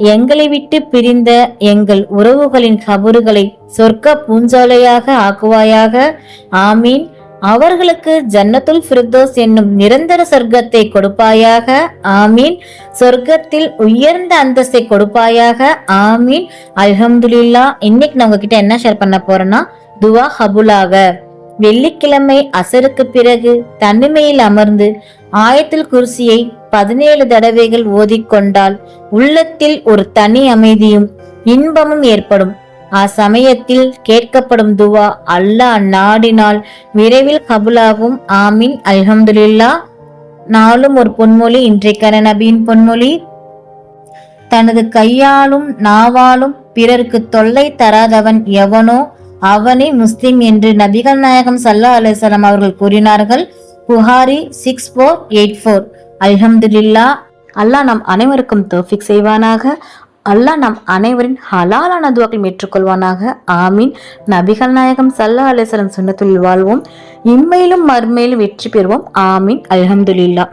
எங்களை விட்டு பிரிந்த எங்கள் உறவுகளின் கபறுகளை சொர்க்க பூஞ்சோலையாக ஆக்குவாயாக. ஆமீன். அவர்களுக்கு ஜன்னத்துல் ஃபிர்தோஸ் என்னும் நிரந்தர சொர்க்கத்தை கொடுப்பாயாக. ஆமீன். சொர்க்கத்தில் உயர்ந்த அந்தஸ்தை கொடுப்பாயாக. ஆமீன். அல்ஹம்துலில்லா இன்னைக்கு நான் உங்ககிட்ட என்ன ஷேர் பண்ண போறேன்னா துவா ஹபுலாக வெள்ளிக்கிழமை அசருக்கு பிறகு தனிமையில் அமர்ந்து ஆயத்தில் குர்சியை பதினேழு தடவைகள் ஓதிக்கொண்டால் உள்ளத்தில் ஒரு தனி அமைதியும் இன்பமும் ஏற்படும். அச்சமயத்தில் கேட்கப்படும் துவா அல்லாஹ் நாடினால் விரைவில் கபுலாகும். ஆமீன். அல்ஹம்துல்லா நாளும் ஒரு பொன்மொழி இன்றைக்கான நபியின் பொன்மொழி. தனது கையாலும் நாவாலும் பிறருக்கு தொல்லை தராதவன் எவனோ அவனே முஸ்லிம் என்று நபிகள் நாயகம் சல்லா அலிசல்லாம் அவர்கள் கூறினார்கள். Bukhari six four eight four. அல்ஹம்துலில்லா. அல்லாஹ் நம் அனைவருக்கும் தோஃபிக் செய்வானாக. அல்லாஹ் நம் அனைவரின் ஹலாலான துவாக்கள் ஏற்றுக்கொள்வானாக. ஆமீன். நபிகள் நாயகம் சல்லா அலிசலம் சுண்ணத்துள் வாழ்வோம். இம்மையிலும் மறுமையிலும் வெற்றி பெறுவோம். ஆமீன். அல்ஹம்துலில்லா.